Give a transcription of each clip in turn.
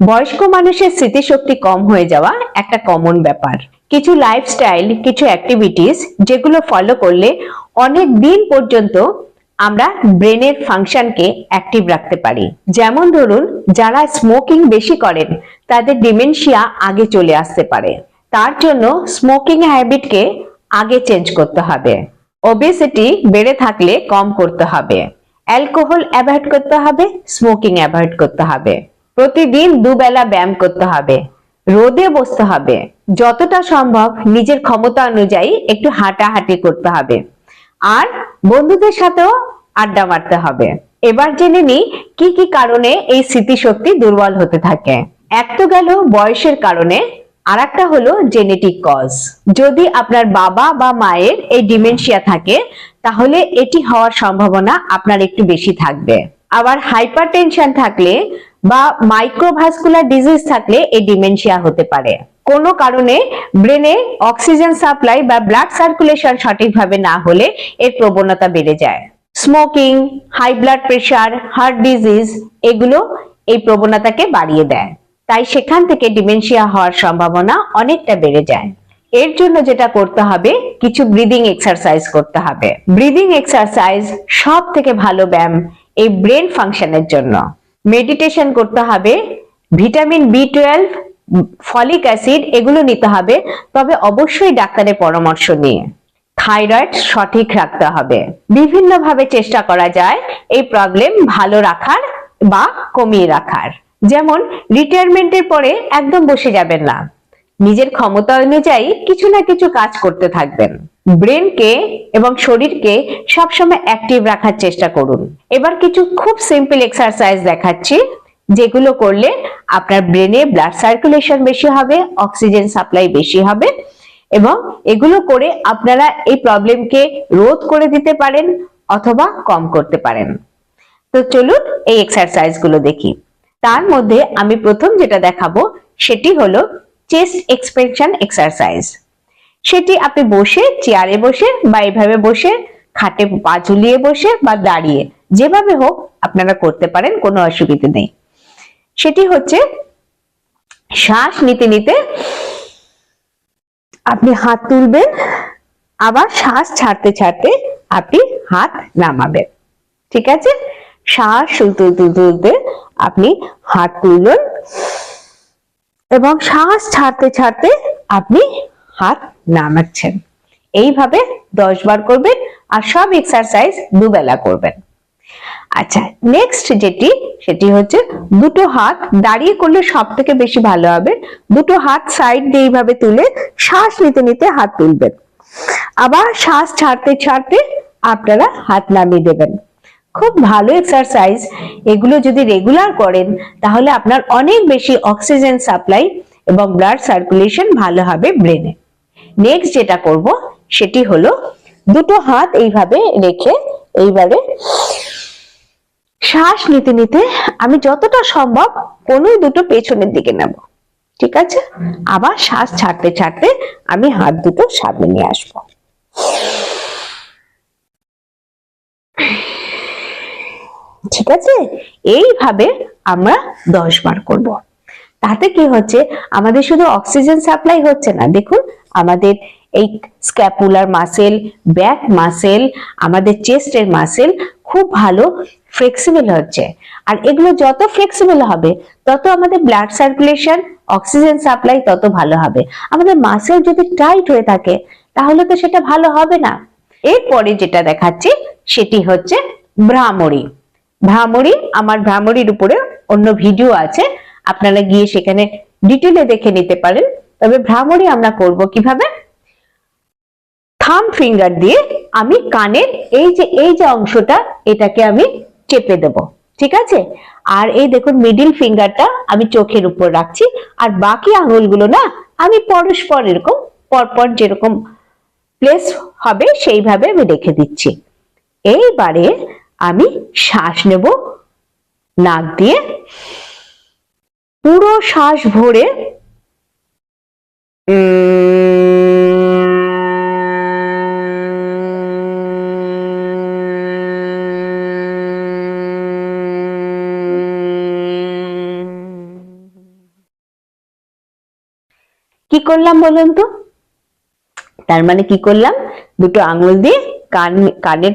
বয়স্ক মানুষের স্মৃতিশক্তি কম হয়ে যাওয়া একটা কমন ব্যাপার। কিছু লাইফস্টাইল কিছু অ্যাক্টিভিটিস যেগুলো ফলো করলে অনেক দিন পর্যন্ত আমরা ব্রেনের ফাংশনকে অ্যাক্টিভ রাখতে পারি। যেমন ধরুন, যারা স্মোকিং বেশি করেন, তাদের ডিমেনশিয়া আগে চলে আসতে পারে। তার জন্য স্মোকিং হ্যাবিটকে আগে চেঞ্জ করতে হবে। ওবেসিটি বেড়ে থাকলে কম করতে হবে। অ্যালকোহল অ্যাভয়েড করতে হবে স্মোকিং অ্যাভয়েড করতে হবে। প্রতিদিন দুবেলা ব্যায়াম করতে হবে। রোদে বসতে হবে। যতটা সম্ভব নিজের ক্ষমতা অনুযায়ী একটু হাঁটাহাঁটি করতে হবে। আর বন্ধুদের সাথেও আড্ডা মারতে হবে। এবার জেনে নিই কি কি কারণে এই স্মৃতিশক্তি দুর্বল হতে থাকে। এক তো গেল বয়সের কারণে আর একটা হলো জেনেটিক কজ যদি আপনার বাবা বা মায়ের এই ডিমেনশিয়া থাকে, তাহলে এটি হওয়ার সম্ভাবনা আপনার একটু বেশি থাকবে। আবার হাইপার থাকলে বা মাইক্রোভাস্কুলার ডিজিজ থাকলে এই ডিমেনশিয়া হতে পারে। কোনো কারণে ব্রেনে অক্সিজেন সাপ্লাই বা ব্লাড সার্কুলেশন সঠিকভাবে না হলে এর প্রবণতা বেড়ে যায়। Smoking high blood pressure heart disease এগুলো এই প্রবণতাকে বাড়িয়ে দেয়। তাই সেখান থেকে ডিমেনশিয়া হওয়ার সম্ভাবনা অনেকটা বেড়ে যায়। এর জন্য যেটা করতে হবে, কিছু ব্রিদিং এক্সারসাইজ করতে হবে। ব্রিদিং এক্সারসাইজ সব থেকে ভালো ব্যায়াম এই ব্রেন ফাংশনের জন্য। মেডিটেশন করতে হবে vitamin B twelve folic acid এগুলো নিতে হবে, তবে অবশ্যই ডাক্তারের পরামর্শ নিয়ে। থাইরয়েড সঠিক রাখতে হবে। বিভিন্নভাবে চেষ্টা করা যায় এই প্রবলেম ভালো রাখার বা কমিয়ে রাখার। যেমন রিটায়ারমেন্টের পরে একদম বসে যাবেন না। নিজের ক্ষমতা অনুযায়ী কিছু না কিছু কাজ করতে থাকবেন। ব্রেনকে এবং শরীরকে সবসময় অ্যাক্টিভ রাখার চেষ্টা করুন। এবার কিছু খুব সিম্পল এক্সারসাইজ দেখাচ্ছি, যেগুলো করলে আপনার ব্রেনে ব্লাড সার্কুলেশন বেশি হবে অক্সিজেন সাপ্লাই বেশি হবে এবং এগুলো করে আপনারা এই প্রবলেমকে রোধ করে দিতে পারেন অথবা কম করতে পারেন। তো চলুন এই এক্সারসাইজগুলো দেখি। তার মধ্যে আমি প্রথম যেটা দেখাবো, সেটি হলো চেস্ট এক্সপেনশন এক্সারসাইজ সেটি আপনি বসে চেয়ারে বসে বা এভাবে বসে, খাটে পা ঝুলিয়ে বসে বা দাঁড়িয়ে, যেভাবে হোক আপনারা করতে পারেন, কোনো অসুবিধা নেই। সেটি হচ্ছে, শ্বাস নিতে নিতে আপনি হাত তুলবেন, আবার শ্বাস ছাড়তে ছাড়তে আপনি হাত নামাবেন। ঠিক আছে? শ্বাস তুলতে তুলতে আপনি হাত তুললেন এবং শ্বাস ছাড়তে ছাড়তে আপনি হাত নামাচ্ছেন। এইভাবে দশ বার করবেন আর সব এক্সারসাইজ দুবেলা করবেন। আচ্ছা নেক্সট যেটি, সেটি হচ্ছে দুটো হাত দাঁড়িয়ে করলে সব থেকে বেশি ভালো হবে। দুটো হাত সাইড দিয়ে এইভাবে তুলে শ্বাস নিতে নিতে হাত তুলবেন। আবার শ্বাস ছাড়তে ছাড়তে আপনারা হাত নামিয়ে দেবেন। খুব ভালো এক্সারসাইজ এগুলো যদি রেগুলার করেন, তাহলে আপনার অনেক বেশি অক্সিজেন সাপ্লাই এবং ব্লাড সার্কুলেশন ভালো হবে ব্রেনে নেক্সট যেটা করব, সেটি হলো দুটো হাত এইভাবে রেখে এইবারে শ্বাস নিতে নিতে আমি যতটা সম্ভব কোনো দুটো পেছনের দিকে নেব। ঠিক আছে? আবার শ্বাস ছাড়তে ছাড়তে আমি হাত দুটো সামনে নিয়ে আসব। ঠিক আছে? এইভাবে আমরা দশ বার করব। তাতে কি হচ্ছে? আমাদের শুধু অক্সিজেন সাপ্লাই হচ্ছে না। দেখুন, আমাদের এই স্ক্যাপুলার মাসেল ব্যাক মাসেল আমাদের চেস্টের মাসেল খুব ভালো ফ্লেক্সিবল হচ্ছে। আর এগুলো যত ফ্লেক্সিবল হবে, তত আমাদের ব্লাড সার্কুলেশন অক্সিজেন সাপ্লাই তত ভালো হবে। আমাদের মাসেল যদি টাইট হয়ে থাকে, তাহলে তো সেটা ভালো হবে না। এরপরে যেটা দেখাচ্ছি, সেটি হচ্ছে ভ্রামরি। ভ্রামরী, আমার ভ্রামরির উপরে অন্য ভিডিও আছে। আপনারা গিয়ে সেখানে ডিটেলে দেখে নিতে পারেন। তবে ভ্রামরি আমরা করব কীভাবে? থাম ফিঙ্গার দিয়ে আমি কানের এই যে এই যে অংশটা, এটাকে আমি চেপে দেব। ঠিক আছে? আর এই দেখুন মিডিল ফিঙ্গারটা আমি চোখের উপর রাখছি। আর বাকি আঙুলগুলো না, আমি পরস্পর এরকম, পরপর যেরকম প্লেস হবে, সেইভাবে আমি রেখে দিচ্ছি। এইবারে আমি শ্বাস নেব, নাক দিয়ে। পুরো শ্বাস ভরে কি করলাম বলুন তো? তার মানে কি করলাম? দুটো আঙুল দিয়ে কান, কানের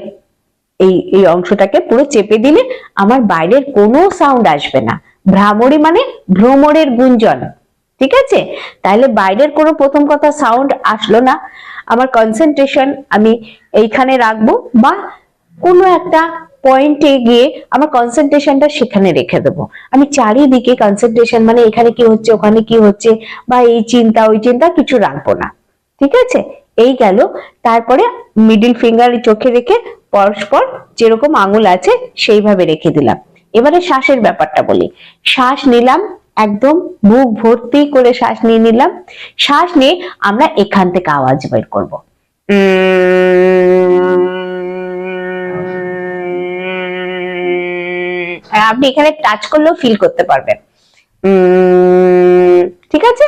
এই এই অংশটাকে পুরো চেপে দিলে আমার বাইরের কোনো সাউন্ড আসবে না। ভ্রামরি মানে ভ্রমরের গুঞ্জন। ঠিক আছে? তাহলে বাইরের কোনো প্রথম কথা সাউন্ড আসলো না। আমার কনসেন্ট্রেশন আমি এইখানে রাখব বা কোনো একটা পয়েন্টে গিয়ে আমার কনসেন্ট্রেশনটা সেখানে রেখে দেবো। আমি চারিদিকে কনসেন্ট্রেশন মানে এখানে কি হচ্ছে, ওখানে কি হচ্ছে বা এই চিন্তা, ওই চিন্তা কিছু রাখব না। ঠিক আছে? এই গেল। তারপরে মিডিল ফিঙ্গার চোখে রেখে পরস্পর যেরকম আঙুল আছে সেইভাবে রেখে দিলাম। এবারে শ্বাসের ব্যাপারটা বলি। শ্বাস নিলাম, একদম বুক ভর্তি করে শ্বাস নিয়ে নিলাম। শ্বাস নিয়ে আমরা এখান থেকে আওয়াজ বের করব। আপনি এখানে টাচ করলেও ফিল করতে পারবেন। ঠিক আছে?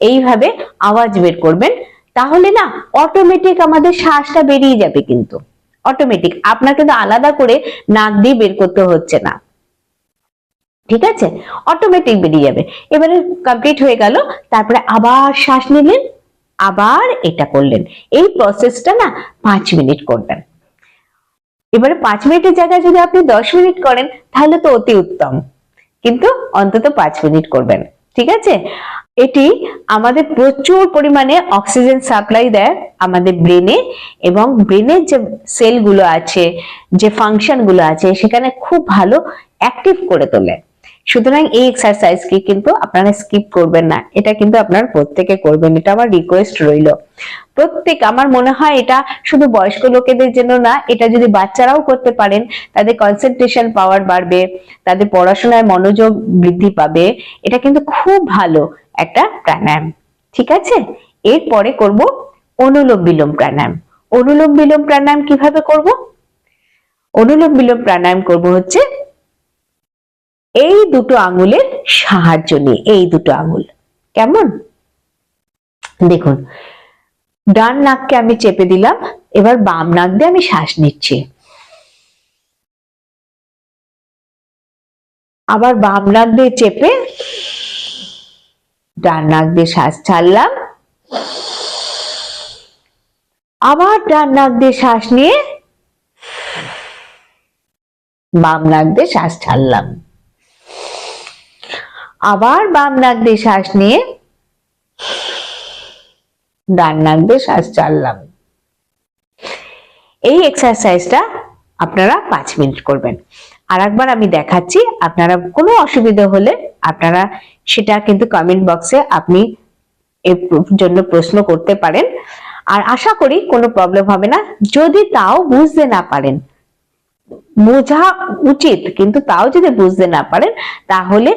এইভাবে আওয়াজ বের করবেন, তাহলে না অটোমেটিক আমাদের শ্বাসটা বেরিয়ে যাবে কিন্তু। অটোমেটিক আপনার কিন্তু আলাদা করে নাক দিয়ে বের করতে হচ্ছে না। ঠিক আছে? অটোমেটিক বেরিয়ে যাবে। এবারে কমপ্লিট হয়ে গেল, তারপরে আবার শ্বাস নিলেন, আবার এটা করলেন। এই প্রসেসটা না পাঁচ মিনিট করবেন। এবারে পাঁচ মিনিটের জায়গায় যদি আপনি দশ মিনিট করেন, তাহলে তো অতি উত্তম। কিন্তু অন্তত পাঁচ মিনিট করবেন। ঠিক আছে? এটি আমাদের প্রচুর পরিমাণে অক্সিজেন সাপ্লাই দেয় আমাদের ব্রেনে এবং ব্রেনের যে সেলগুলো আছে, যে ফাংশনগুলো আছে, সেখানে খুব ভালো অ্যাক্টিভ করে তোলে। সুতরাং এই এক্সারসাইজকে কিন্তু আপনারা স্কিপ করবেন না। এটা কিন্তু আপনার প্রত্যেকে করবেন। এটা আমার রিকোয়েস্ট রইল। প্রত্যেক, আমার মনে হয় এটা শুধু বয়স্ক লোকেদের জন্য না, এটা যদি বাচ্চারাও করতে পারেন, তাদের কনসেন্ট্রেশন পাওয়ার বাড়বে, তাদের পড়াশোনায় মনোযোগ বৃদ্ধি পাবে, এটা কিন্তু খুব ভালো একটা প্রাণায়াম। ঠিক আছে? এরপরে করব অনুলোম বিলোম প্রাণায়াম। অনুলোম বিলোম প্রাণায়াম কীভাবে করব? অনুলোম বিলোম প্রাণায়াম করব হচ্ছে এই দুটো আঙুলের সাহায্য নিয়ে, এই দুটো আঙুল। কেমন? দেখুন, ডান নাককে আমি চেপে দিলাম, এবার বাম নাক দিয়ে আমি শ্বাস নিচ্ছি। আবার বাম নাক দিয়ে চেপে, ডান নাক দিয়ে শ্বাস ছাড়লাম। আবার ডান নাক দিয়ে শ্বাস নিয়ে, বাম নাক দিয়ে শ্বাস ছাড়লাম। আবার বাম নাক দিয়ে শ্বাস নিয়ে ডান নাক দিয়ে শ্বাস ছাড়লাম এই এক্সারসাইজটা আপনারা পাঁচ মিনিট করবেন। আর একবার আমি দেখাচ্ছি, আপনারা কোনো অসুবিধা হলে আপনারা সেটা কিন্তু কমেন্ট বক্সে আপনি এর জন্য প্রশ্ন করতে পারেন। আর আশা করি কোনো প্রবলেম হবে না। যদি তাও বুঝতে না পারেন বোঝা উচিত, কিন্তু তাও যদি বুঝতে না পারেন, তাহলে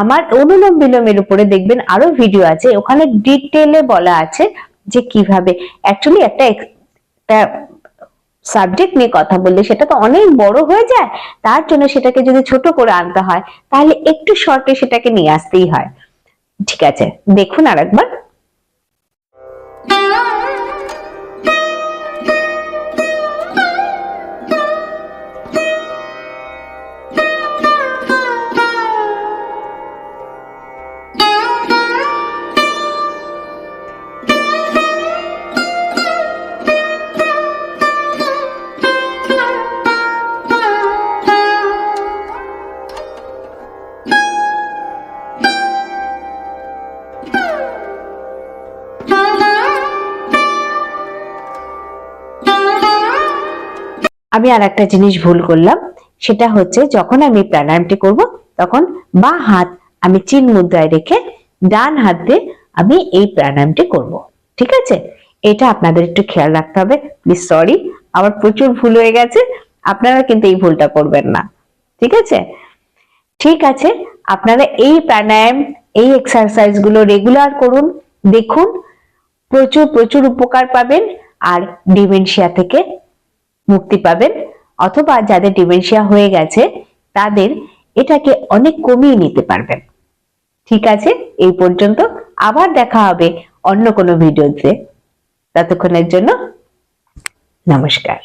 আমার অনুলোম বিলোমের উপরে দেখবেন আরও ভিডিও আছে। ওখানে ডিটেলে বলা আছে যে কীভাবে। অ্যাকচুয়ালি একটা সাবজেক্ট নিয়ে কথা বললে সেটা তো অনেক বড় হয়ে যায়, তার জন্য সেটাকে যদি ছোট করে আনতে হয়, তাহলে একটু শর্টে সেটাকে নিয়ে আসতেই হয়। ঠিক আছে, দেখুন আরেকবার। আমি আর একটা জিনিস ভুল করলাম, সেটা হচ্ছে যখন আমি প্রাণায়ামটি করব, তখন বা হাত আমি চিন মুদ্রায় রেখে ডান হাত দিয়ে আমি এই প্রাণায়ামটি করব, ঠিক আছে? এটা আপনাদের একটু খেয়াল রাখতে হবে প্লিজ সরি আমার প্রচুর ভুল হয়ে গেছে, আপনারা কিন্তু এই ভুলটা করবেন না, ঠিক আছে? ঠিক আছে, আপনারা এই প্রাণায়াম, এই এক্সারসাইজগুলো রেগুলার করুন, দেখুন, প্রচুর প্রচুর উপকার পাবেন, আর ডিমেনশিয়া থেকে মুক্তি পাবেন, অথবা যাদের ডিমেনশিয়া হয়ে গেছে, তাদের এটাকে অনেক কমিয়ে নিতে পারবেন। ঠিক আছে? এই পর্যন্ত আবার দেখা হবে অন্য কোনো ভিডিওতে। ততক্ষণের জন্য নমস্কার।